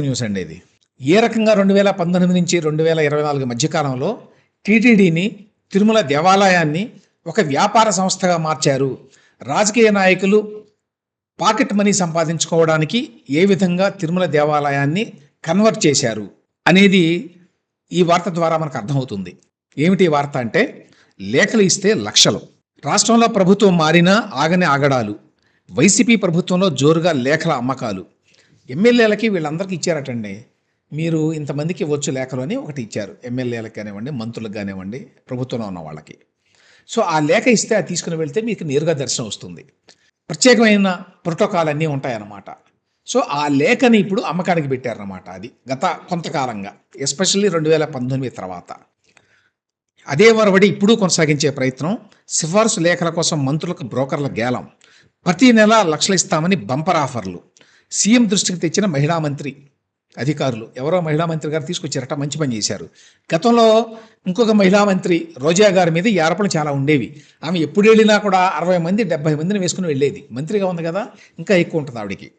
News అండి ఇది. ఏ రకంగా రెండు వేల పంతొమ్మిది నుంచి రెండు వేల ఇరవై నాలుగు మధ్యకాలంలో టీటీడీని తిరుమల దేవాలయాన్ని ఒక వ్యాపార సంస్థగా మార్చారు? రాజకీయ నాయకులు పాకెట్ మనీ సంపాదించుకోవడానికి ఏ విధంగా తిరుమల దేవాలయాన్ని కన్వర్ట్ చేశారు అనేది ఈ వార్త ద్వారా మనకు అర్థమవుతుంది. ఏమిటి వార్త అంటే లేఖలు ఇస్తే లక్షలు. రాష్ట్రంలో ప్రభుత్వం మారినా ఆగని ఆగడాలు. వైసీపీ ప్రభుత్వంలో జోరుగా లేఖల అమ్మకాలు. ఎమ్మెల్యేలకి వీళ్ళందరికీ ఇచ్చారటండి. మీరు ఇంతమందికి ఇవ్వచ్చు లేఖలు అని ఒకటి ఇచ్చారు. ఎమ్మెల్యేలకు కానివ్వండి మంత్రులకు కానివ్వండి ప్రభుత్వంలో ఉన్న వాళ్ళకి. సో ఆ లేఖ ఇస్తే అది తీసుకుని వెళ్తే మీకు నేరుగా దర్శనం వస్తుంది. ప్రత్యేకమైన ప్రోటోకాల్ అన్నీ ఉంటాయన్నమాట. సో ఆ లేఖని ఇప్పుడు అమ్మకానికి పెట్టారన్నమాట అది గత కొంతకాలంగా ఎస్పెషల్లీ రెండు వేల పంతొమ్మిది తర్వాత. అదే వరవడి ఇప్పుడు కొనసాగించే ప్రయత్నం సిఫార్సు లేఖల కోసం మంత్రులకు బ్రోకర్ల గేలం. ప్రతి నెల లక్షలు ఇస్తామని బంపర్ ఆఫర్లు. సీఎం దృష్టికి తెచ్చిన మహిళా మంత్రి అధికారులు. ఎవరో మహిళా మంత్రి గారు తీసుకొచ్చారట మంచి పని చేశారు. గతంలో ఇంకొక మహిళా మంత్రి రోజా గారి మీద ఈ ఆరోపణలు చాలా ఉండేవి. ఆమె ఎప్పుడు వెళ్ళినా కూడా అరవై మంది డెబ్బై మందిని వేసుకుని వెళ్ళేది. మంత్రిగా ఉంది కదా ఇంకా ఎక్కువ ఉంటుంది ఆవిడకి.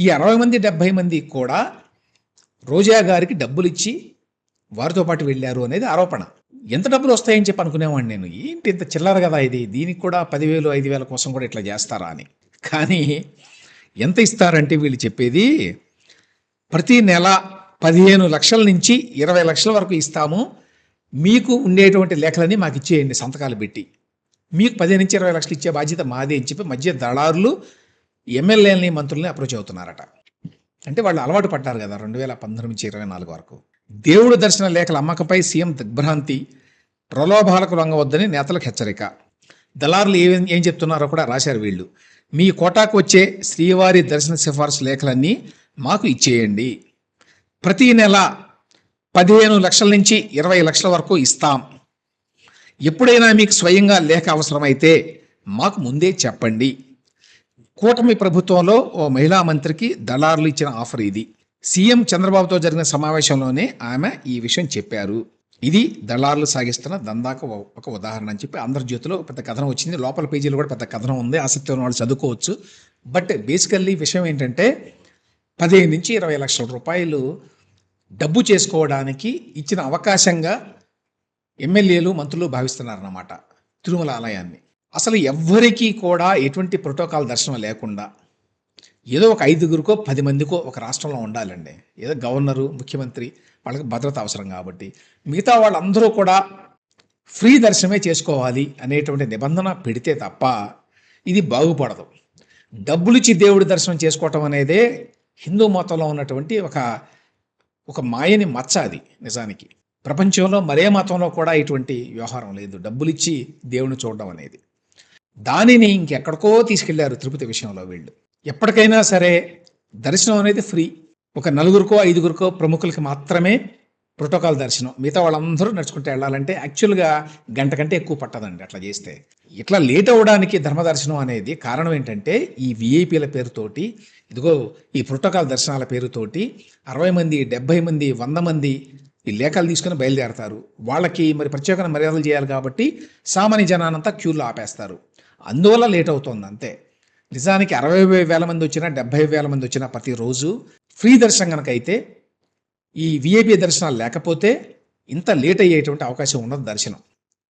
ఈ అరవై మంది డెబ్బై మంది కూడా రోజా గారికి డబ్బులు ఇచ్చి వారితో పాటు వెళ్ళారు అనేది ఆరోపణ. ఎంత డబ్బులు వస్తాయని చెప్పి అనుకునేవాడిని నేను. ఏంటి ఇంత చిల్లర కదా ఇది? దీనికి కూడా పదివేలు ఐదు వేల కోసం కూడా ఇట్లా చేస్తారా అని. కానీ ఎంత ఇస్తారంటే వీళ్ళు చెప్పేది ప్రతి నెల పదిహేను లక్షల నుంచి ఇరవై లక్షల వరకు ఇస్తాము. మీకు ఉండేటువంటి లేఖలని మాకు ఇచ్చేయండి సంతకాలు పెట్టి. మీకు పదిహేను నుంచి ఇరవై లక్షలు ఇచ్చే బాధ్యత మాదే అని చెప్పి మధ్య దళారులు ఎమ్మెల్యేలని మంత్రుల్ని అప్రోచ్ అవుతున్నారట. అంటే వాళ్ళు అలవాటు పడ్డారు కదా రెండు వేల పంతొమ్మిది నుంచి ఇరవై నాలుగు వరకు. దేవుడు దర్శన లేఖల అమ్మకంపై సీఎం దిగ్భ్రాంతి ప్రలోభాలకు లొంగవద్దని నేతలకు హెచ్చరిక. దళారులు ఏం ఏం చెప్తున్నారో కూడా రాశారు వీళ్ళు. మీ కోటాకు వచ్చే శ్రీవారి దర్శన సిఫార్సు లేఖలన్నీ మాకు ఇచ్చేయండి. ప్రతి నెల పదిహేను లక్షల నుంచి ఇరవై లక్షల వరకు ఇస్తాం. ఎప్పుడైనా మీకు స్వయంగా లేఖ అవసరమైతే మాకు ముందే చెప్పండి. కూటమి ప్రభుత్వంలో ఓ మహిళా మంత్రికి దళారులు ఇచ్చిన ఆఫర్ ఇది. సీఎం చంద్రబాబుతో జరిగిన సమావేశంలోనే ఆమె ఈ విషయం చెప్పారు. ఇది దళారులు సాగిస్తున్న దందాకు ఒక ఉదాహరణ అని చెప్పి ఆంధ్రజ్యోతిలో పెద్ద కథనం వచ్చింది. లోపల పేజీలో కూడా పెద్ద కథనం ఉంది. ఆసక్తి ఉన్న వాళ్ళు చదువుకోవచ్చు. బట్ బేసికల్లీ విషయం ఏంటంటే పదిహేను నుంచి ఇరవై లక్షల రూపాయలు డబ్బు చేసుకోవడానికి ఇచ్చిన అవకాశంగా ఎమ్మెల్యేలు మంత్రులు భావిస్తున్నారన్నమాట. తిరుమల ఆలయాన్ని. అసలు ఎవ్వరికీ కూడా ఎటువంటి ప్రోటోకాల్ దర్శనం లేకుండా ఏదో ఒక ఐదుగురికో పది మందికో ఒక రాష్ట్రంలో ఉండాలండి. ఏదో గవర్నరు ముఖ్యమంత్రి వాళ్ళకి భద్రత అవసరం కాబట్టి. మిగతా వాళ్ళందరూ కూడా ఫ్రీ దర్శనమే చేసుకోవాలి అనేటువంటి నిబంధన పెడితే తప్ప ఇది బాగుపడదు. డబ్బులిచ్చి దేవుడి దర్శనం చేసుకోవటం అనేదే హిందూ మతంలో ఉన్నటువంటి ఒక ఒక మాయని మచ్చ అది నిజానికి. ప్రపంచంలో మరే మతంలో కూడా ఇటువంటి వ్యవహారం లేదు. డబ్బులిచ్చి దేవుని చూడడం అనేది. దానిని ఇంకెక్కడికో తీసుకెళ్ళారు తిరుపతి విషయంలో వీళ్ళు. ఎప్పటికైనా సరే దర్శనం అనేది ఫ్రీ. ఒక నలుగురికో ఐదుగురికో ప్రముఖులకి మాత్రమే ప్రోటోకాల్ దర్శనం. మిగతా వాళ్ళందరూ నడుచుకుంటూ వెళ్ళాలంటే యాక్చువల్గా గంట కంటే ఎక్కువ పట్టదండి అట్లా చేస్తే. ఇట్లా లేట్ అవ్వడానికి ధర్మదర్శనం అనేది కారణం ఏంటంటే ఈ విఐపీల పేరుతోటి ఇదిగో ఈ ప్రోటోకాల్ దర్శనాల పేరుతోటి అరవై మంది డెబ్బై మంది వంద మంది ఈ లేఖలు తీసుకుని బయలుదేరతారు. వాళ్ళకి మరి ప్రత్యేకమైన మర్యాదలు చేయాలి కాబట్టి సామాన్య జనానంతా క్యూలో ఆపేస్తారు. అందువల్ల లేట్ అవుతుంది అంతే. నిజానికి అరవై వేల మంది వచ్చినా డెబ్బై వేల మంది వచ్చినా ప్రతిరోజు ఫ్రీ దర్శనం కనుక అయితే ఈ విఐపి దర్శనాలు లేకపోతే ఇంత లేట్ అయ్యేటువంటి అవకాశం ఉన్నది దర్శనం.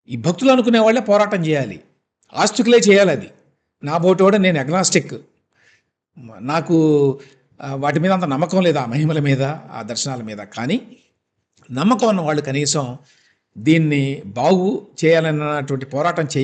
ఈ భక్తులు అనుకునే వాళ్ళే పోరాటం చేయాలి. ఆస్తికులే చేయాలి అది. నా బోటోడ నేను అగ్నాస్టిక్ నాకు వాటి మీద అంత నమ్మకం లేదు ఆ మహిమల మీద ఆ దర్శనాల మీద. కానీ నమ్మకం ఉన్న వాళ్ళు కనీసం దీన్ని బాగు చేయాలన్నటువంటి పోరాటం చేయ